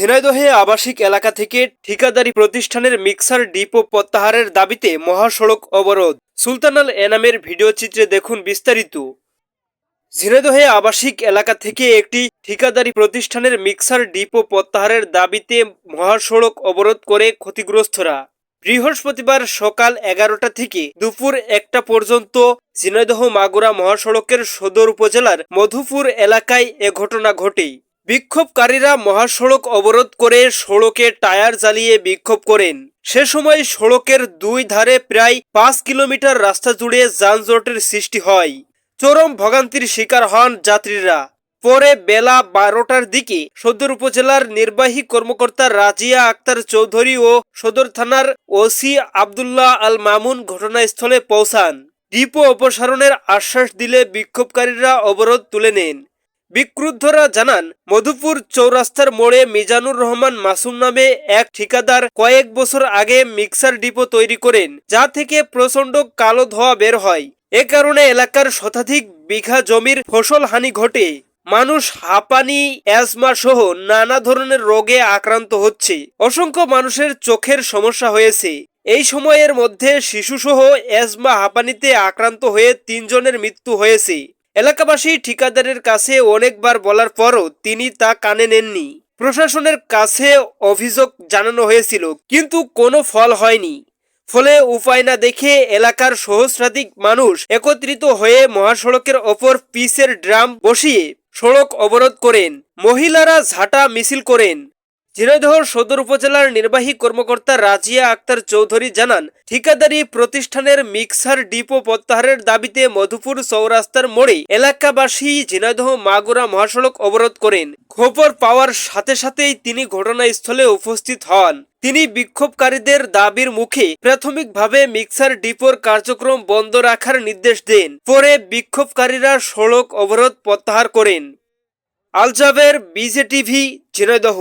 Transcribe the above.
ঝিনাইদহে আবাসিক এলাকা থেকে ঠিকাদারি প্রতিষ্ঠানের মিক্সার ডিপো প্রত্যাহারের দাবিতে মহাসড়ক অবরোধ। সুলতানাল এনামের ভিডিও চিত্রে দেখুন বিস্তারিত। ঝিনাইদহে আবাসিক এলাকা থেকে একটি ঠিকাদারি প্রতিষ্ঠানের মিক্সার ডিপো প্রত্যাহারের দাবিতে মহাসড়ক অবরোধ করে ক্ষতিগ্রস্তরা। বৃহস্পতিবার সকাল এগারোটা থেকে দুপুর একটা পর্যন্ত ঝিনাইদহ মাগুরা মহাসড়কের সদর উপজেলার মধুপুর এলাকায় এ ঘটনা ঘটে বিক্ষোভকারীরা মহাসড়ক অবরোধ করে সড়কে টায়ার জ্বালিয়ে বিক্ষোভ করেন। সে সময় সড়কের দুই ধারে প্রায় পাঁচ কিলোমিটার রাস্তা জুড়ে যানজটের সৃষ্টি হয়। চরম ভোগান্তির শিকার হন যাত্রীরা। পরে বেলা বারোটার দিকে সদর উপজেলার নির্বাহী কর্মকর্তা রাজিয়া আক্তার চৌধুরী ও সদর থানার ওসি আবদুল্লাহ আল মামুন ঘটনাস্থলে পৌঁছান। ডিপো অপসারণের আশ্বাস দিলে বিক্ষোভকারীরা অবরোধ তুলে নেন। বিক্রুদ্ধরা জানান, মধুপুর চৌরাস্তার মোড়ে মিজানুর রহমান মাসুম নামে এক ঠিকাদার কয়েক বছর আগে মিক্সার ডিপো তৈরি করেন, যা থেকে প্রচণ্ড কালো ধোয়া বের হয়। এ কারণে এলাকার শতাধিক বিঘা জমির ফসল হানি ঘটে। মানুষ হাঁপানি, অ্যাজমা সহ নানা ধরনের রোগে আক্রান্ত হচ্ছে। অসংখ্য মানুষের চোখের সমস্যা হয়েছে। এই সময়ের মধ্যে শিশুসহ অ্যাজমা হাঁপানিতে আক্রান্ত হয়ে তিনজনের মৃত্যু হয়েছে। এলাকাবাসী ঠিকাদারের কাছে অনেকবার বলার পরও তিনি তা কানে নেননি। প্রশাসনের কাছে অভিযোগ জানানো হয়েছিল, কিন্তু কোনো ফল হয়নি। ফলে উপায় না দেখে এলাকার সহস্রাধিক মানুষ একত্রিত হয়ে মহাসড়কের ওপর পিসের ড্রাম বসিয়ে সড়ক অবরোধ করেন। মহিলারা ঝাঁটা মিছিল করেন। ঝিনাইদহ সদর উপজেলার নির্বাহী কর্মকর্তা রাজিয়া আক্তার চৌধুরী জানান, ঠিকাদারি প্রতিষ্ঠানের মিক্সার ডিপো প্রত্যাহারের দাবিতে মধুপুর চৌরাস্তার মোড়ে এলাকাবাসী ঝিনাইদহ মাগুরা মহাসড়ক অবরোধ করেন। খবর পাওয়ার সাথে সাথেই তিনি ঘটনাস্থলে উপস্থিত হন। তিনি বিক্ষোভকারীদের দাবির মুখে প্রাথমিকভাবে মিক্সার ডিপোর কার্যক্রম বন্ধ রাখার নির্দেশ দেন। পরে বিক্ষোভকারীরা সড়ক অবরোধ প্রত্যাহার করেন। আলজাবের বিজেটিভি, ঝিনাইদহ।